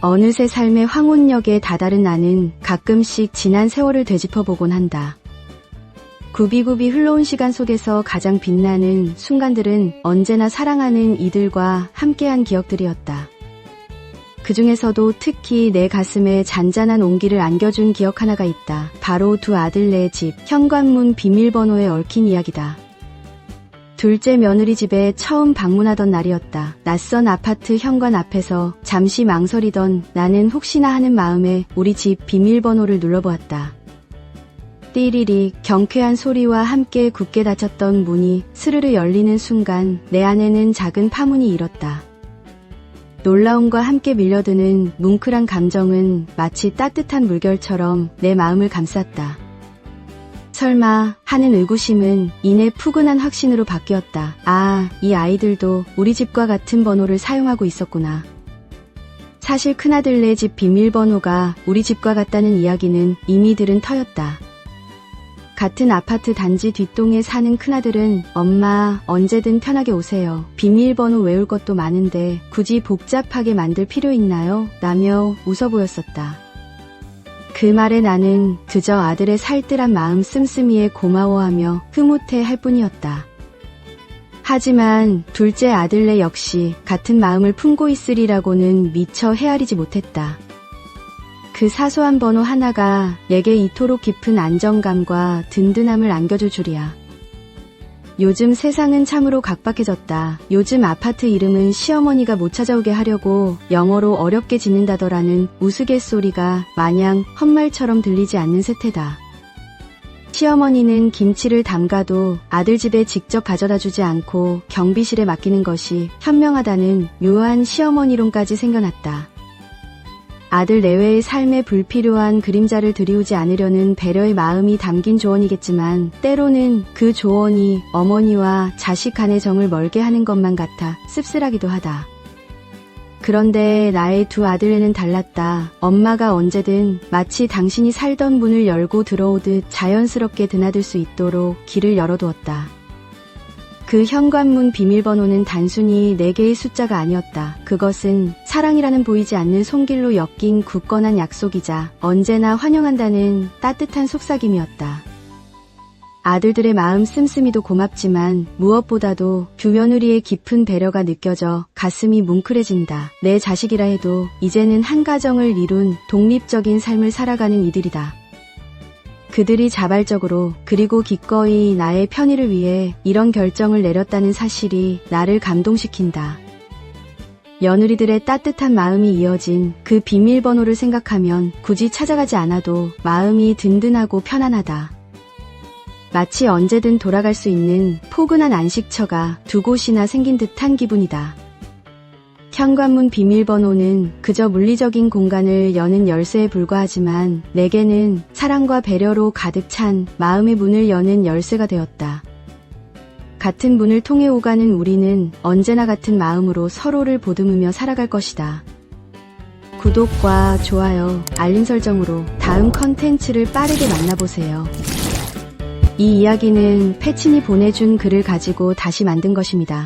어느새 삶의 황혼역에 다다른 나는 가끔씩 지난 세월을 되짚어보곤 한다. 굽이굽이 흘러온 시간 속에서 가장 빛나는 순간들은 언제나 사랑하는 이들과 함께한 기억들이었다. 그 중에서도 특히 내 가슴에 잔잔한 온기를 안겨준 기억 하나가 있다. 바로 두 아들네 집, 현관문 비밀번호에 얽힌 이야기다. 둘째 며느리 집에 처음 방문하던 날이었다. 낯선 아파트 현관 앞에서 잠시 망설이던 나는 혹시나 하는 마음에 우리 집 비밀번호를 눌러보았다. 띠리리 경쾌한 소리와 함께 굳게 닫혔던 문이 스르르 열리는 순간 내 안에는 작은 파문이 일었다. 놀라움과 함께 밀려드는 뭉클한 감정은 마치 따뜻한 물결처럼 내 마음을 감쌌다. 설마 하는 의구심은 이내 푸근한 확신으로 바뀌었다. 아, 이 아이들도 우리 집과 같은 번호를 사용하고 있었구나. 사실 큰아들네 집 비밀번호가 우리 집과 같다는 이야기는 이미 들은 터였다. 같은 아파트 단지 뒷동에 사는 큰아들은 엄마 언제든 편하게 오세요. 비밀번호 외울 것도 많은데 굳이 복잡하게 만들 필요 있나요? 라며 웃어 보였었다. 그 말에 나는 그저 아들의 살뜰한 마음 씀씀이에 고마워하며 흐뭇해 할 뿐이었다. 하지만 둘째 아들네 역시 같은 마음을 품고 있으리라고는 미처 헤아리지 못했다. 그 사소한 번호 하나가 내게 이토록 깊은 안정감과 든든함을 안겨줄 줄이야. 요즘 세상은 참으로 각박해졌다. 요즘 아파트 이름은 시어머니가 못 찾아오게 하려고 영어로 어렵게 짓는다더라는 우스갯소리가 마냥 헛말처럼 들리지 않는 세태다. 시어머니는 김치를 담가도 아들 집에 직접 가져다 주지 않고 경비실에 맡기는 것이 현명하다는 묘한 시어머니론까지 생겨났다. 아들 내외의 삶에 불필요한 그림자를 들이우지 않으려는 배려의 마음이 담긴 조언이겠지만 때로는 그 조언이 어머니와 자식 간의 정을 멀게 하는 것만 같아 씁쓸하기도 하다. 그런데 나의 두 아들에는 달랐다. 엄마가 언제든 마치 당신이 살던 문을 열고 들어오듯 자연스럽게 드나들 수 있도록 길을 열어두었다. 그 현관문 비밀번호는 단순히 네 개의 숫자가 아니었다. 그것은 사랑이라는 보이지 않는 손길로 엮인 굳건한 약속이자 언제나 환영한다는 따뜻한 속삭임이었다. 아들들의 마음 씀씀이도 고맙지만 무엇보다도 두 며느리의 깊은 배려가 느껴져 가슴이 뭉클해진다. 내 자식이라 해도 이제는 한 가정을 이룬 독립적인 삶을 살아가는 이들이다. 그들이 자발적으로 그리고 기꺼이 나의 편의를 위해 이런 결정을 내렸다는 사실이 나를 감동시킨다. 며느리들의 따뜻한 마음이 이어진 그 비밀번호를 생각하면 굳이 찾아가지 않아도 마음이 든든하고 편안하다. 마치 언제든 돌아갈 수 있는 포근한 안식처가 두 곳이나 생긴 듯한 기분이다. 현관문 비밀번호는 그저 물리적인 공간을 여는 열쇠에 불과하지만 내게는 사랑과 배려로 가득 찬 마음의 문을 여는 열쇠가 되었다. 같은 문을 통해 오가는 우리는 언제나 같은 마음으로 서로를 보듬으며 살아갈 것이다. 구독과 좋아요, 알림 설정으로 다음 컨텐츠를 빠르게 만나보세요. 이 이야기는 패친이 보내준 글을 가지고 다시 만든 것입니다.